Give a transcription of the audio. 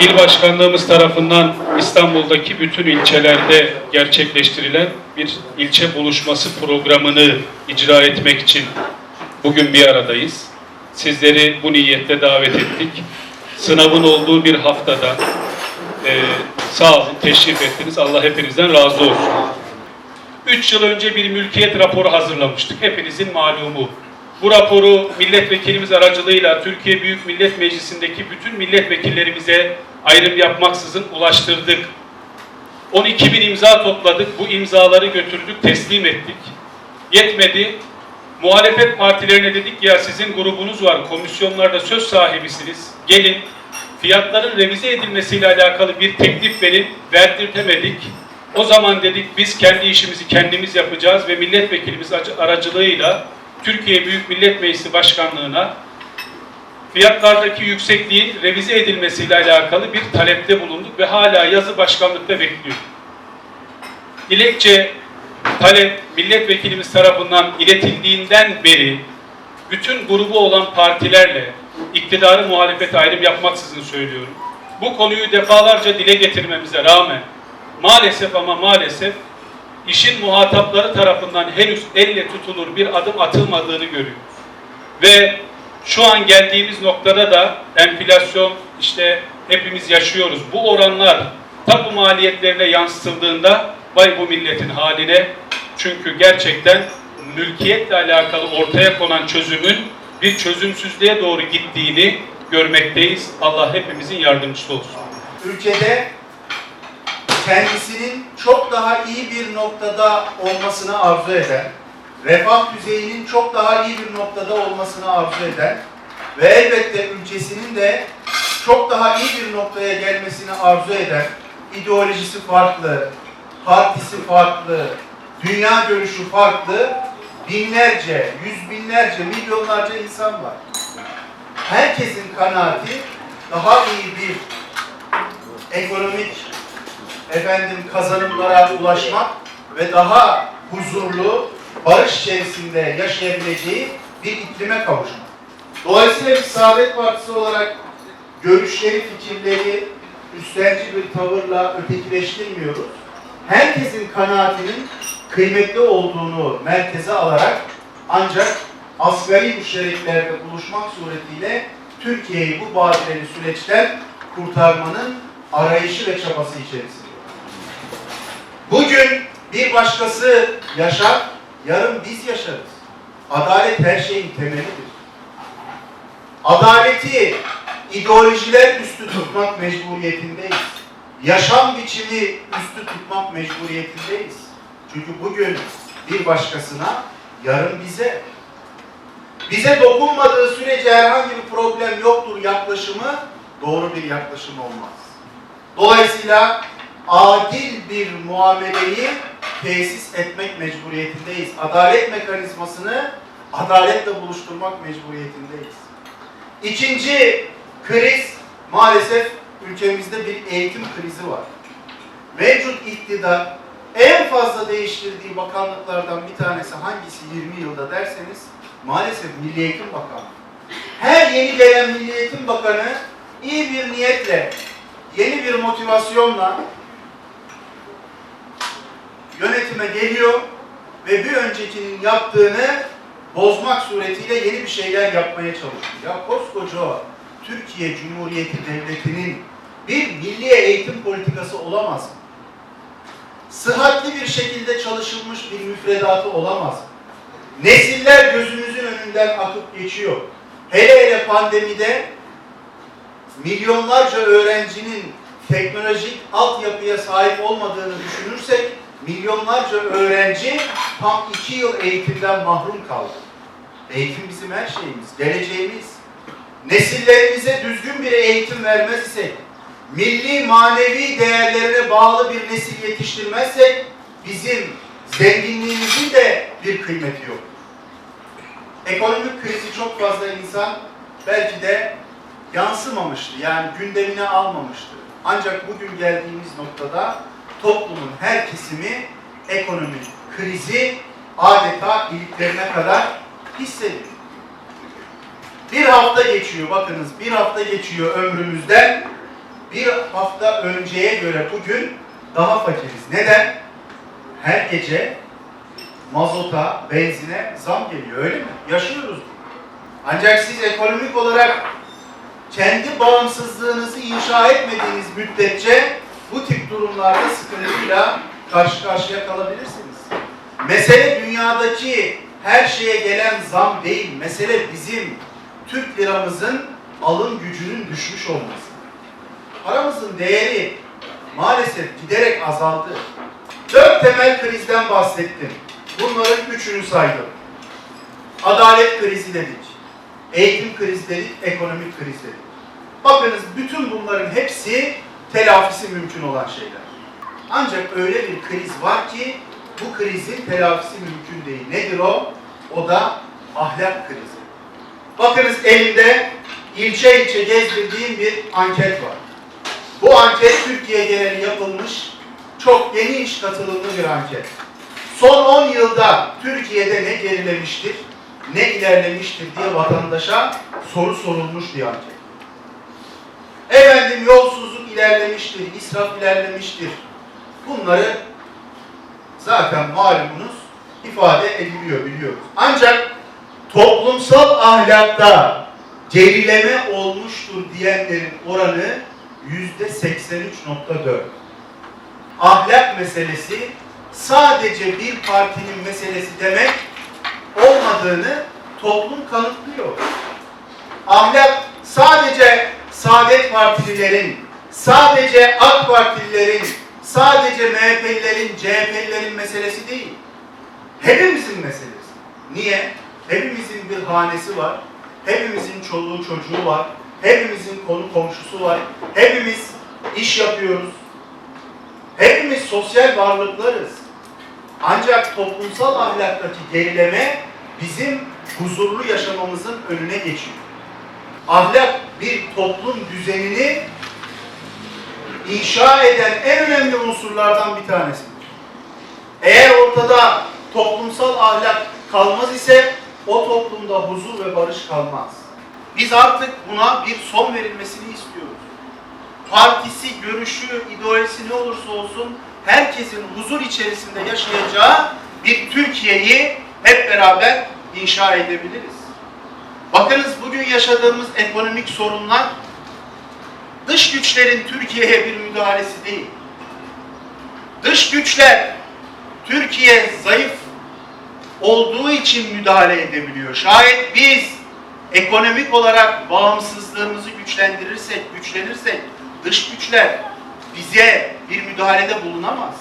İl Başkanlığımız tarafından İstanbul'daki bütün ilçelerde gerçekleştirilen bir ilçe buluşması programını icra etmek için bugün bir aradayız. Sizleri bu niyette davet ettik. Sınavın olduğu bir haftada e, sağ olun, teşrif ettiniz. Allah hepinizden razı olsun. Üç yıl önce bir mülkiyet raporu hazırlamıştık. Hepinizin malumu. Bu raporu milletvekilimiz aracılığıyla Türkiye Büyük Millet Meclisi'ndeki bütün milletvekillerimize ayrım yapmaksızın ulaştırdık. 12 bin imza topladık. Bu imzaları götürdük, teslim ettik. Yetmedi. Muhalefet partilerine dedik ya sizin grubunuz var, komisyonlarda söz sahibisiniz. Gelin fiyatların revize edilmesiyle alakalı bir teklif verin, verdirtemedik. O zaman dedik biz kendi işimizi kendimiz yapacağız ve milletvekilimiz acı- aracılığıyla Türkiye Büyük Millet Meclisi Başkanlığı'na fiyatlardaki yüksekliğin revize edilmesiyle alakalı bir talepte bulunduk ve hala yazı başkanlıkta bekliyor. Dilekçe talep milletvekilimiz tarafından iletildiğinden beri bütün grubu olan partilerle iktidarı muhalefet ayrım yapmaksızın söylüyorum. Bu konuyu defalarca dile getirmemize rağmen maalesef ama maalesef işin muhatapları tarafından henüz elle tutulur bir adım atılmadığını görüyoruz. Ve şu an geldiğimiz noktada da enflasyon işte hepimiz yaşıyoruz. Bu oranlar tapu maliyetlerine yansıtıldığında vay bu milletin haline. Çünkü gerçekten mülkiyetle alakalı ortaya konan çözümün bir çözümsüzlüğe doğru gittiğini görmekteyiz. Allah hepimizin yardımcısı olsun. ülkede kendisinin çok daha iyi bir noktada olmasını arzu eden, refah düzeyinin çok daha iyi bir noktada olmasını arzu eden ve elbette ülkesinin de çok daha iyi bir noktaya gelmesini arzu eden, ideolojisi farklı, partisi farklı, dünya görüşü farklı, binlerce, yüz binlerce, milyonlarca insan var. Herkesin kanaati daha iyi bir ekonomik efendim kazanımlara ulaşmak ve daha huzurlu, barış içerisinde yaşayabileceği bir iklime kavuşmak. Dolayısıyla biz Saadet Partisi olarak görüşleri, fikirleri üstenci bir tavırla ötekileştirmiyoruz. Herkesin kanaatinin kıymetli olduğunu merkeze alarak ancak asgari müştereklerde buluşmak suretiyle Türkiye'yi bu badireli süreçten kurtarmanın arayışı ve çabası içerisinde. Bugün bir başkası yaşar, yarın biz yaşarız. Adalet her şeyin temelidir. Adaleti ideolojiler üstü tutmak mecburiyetindeyiz. Yaşam biçimi üstü tutmak mecburiyetindeyiz. Çünkü bugün bir başkasına, yarın bize. Bize dokunmadığı sürece herhangi bir problem yoktur yaklaşımı doğru bir yaklaşım olmaz. Dolayısıyla adil bir muameleyi tesis etmek mecburiyetindeyiz. Adalet mekanizmasını adaletle buluşturmak mecburiyetindeyiz. İkinci kriz maalesef ülkemizde bir eğitim krizi var. Mevcut iktidar en fazla değiştirdiği bakanlıklardan bir tanesi hangisi 20 yılda derseniz maalesef Milli Eğitim Bakanlığı. Her yeni gelen Milli Eğitim Bakanı iyi bir niyetle, yeni bir motivasyonla yönetime geliyor ve bir öncekinin yaptığını bozmak suretiyle yeni bir şeyler yapmaya çalışıyor. Ya koskoca Türkiye Cumhuriyeti Devleti'nin bir milli eğitim politikası olamaz mı? Sıhhatli bir şekilde çalışılmış bir müfredatı olamaz mı? Nesiller gözümüzün önünden akıp geçiyor. Hele hele pandemide milyonlarca öğrencinin teknolojik altyapıya sahip olmadığını düşünürsek milyonlarca öğrenci tam iki yıl eğitimden mahrum kaldı. Eğitim bizim her şeyimiz, geleceğimiz. Nesillerimize düzgün bir eğitim vermez isek, milli manevi değerlerine bağlı bir nesil yetiştirmezsek bizim zenginliğimizin de bir kıymeti yok. Ekonomik krizi çok fazla insan belki de yansımamıştı. Yani gündemine almamıştı. Ancak bugün geldiğimiz noktada toplumun her kesimi ekonomik krizi adeta iliklerine kadar hissediyor. Bir hafta geçiyor bakınız bir hafta geçiyor ömrümüzden bir hafta önceye göre bugün daha fakiriz. Neden? Her gece mazota, benzine zam geliyor öyle mi? Yaşıyoruz. Ancak siz ekonomik olarak kendi bağımsızlığınızı inşa etmediğiniz müddetçe durumlarda sıkıntıyla karşı karşıya kalabilirsiniz. Mesele dünyadaki her şeye gelen zam değil. Mesele bizim Türk liramızın alım gücünün düşmüş olması. Paramızın değeri maalesef giderek azaldı. Dört temel krizden bahsettim. Bunların üçünü saydım. Adalet krizi dedik. Eğitim krizi dedik, ekonomik kriz dedik. Bakınız bütün bunların hepsi telafisi mümkün olan şeyler. Ancak öyle bir kriz var ki bu krizin telafisi mümkün değil. Nedir o? O da ahlak krizi. Bakınız elimde ilçe ilçe gezdirdiğim bir anket var. Bu anket Türkiye geneli yapılmış çok geniş katılımlı bir anket. Son 10 yılda Türkiye'de ne gerilemiştir, ne ilerlemiştir diye vatandaşa soru sorulmuş bir anket. Efendim yolsuzluk ilerlemiştir, israf ilerlemiştir. Bunları zaten malumunuz ifade ediliyor biliyoruz. Ancak toplumsal ahlakta gerileme olmuştur diyenlerin oranı yüzde 83.4. Ahlak meselesi sadece bir partinin meselesi demek olmadığını toplum kanıtlıyor. Ahlak sadece Saadet Partililerin, sadece AK Partililerin, sadece MHP'lilerin, CHP'lilerin meselesi değil. Hepimizin meselesi. Niye? Hepimizin bir hanesi var. Hepimizin çoluğu çocuğu var. Hepimizin konu komşusu var. Hepimiz iş yapıyoruz. Hepimiz sosyal varlıklarız. Ancak toplumsal ahlaktaki gerileme bizim huzurlu yaşamamızın önüne geçiyor. Ahlak bir toplum düzenini inşa eden en önemli unsurlardan bir tanesidir. Eğer ortada toplumsal ahlak kalmaz ise o toplumda huzur ve barış kalmaz. Biz artık buna bir son verilmesini istiyoruz. Partisi, görüşü, ideolojisi ne olursa olsun herkesin huzur içerisinde yaşayacağı bir Türkiye'yi hep beraber inşa edebiliriz. Bakınız bugün yaşadığımız ekonomik sorunlar dış güçlerin Türkiye'ye bir müdahalesi değil. Dış güçler Türkiye zayıf olduğu için müdahale edebiliyor. Şayet biz ekonomik olarak bağımsızlığımızı güçlendirirsek, güçlenirsek dış güçler bize bir müdahalede bulunamaz.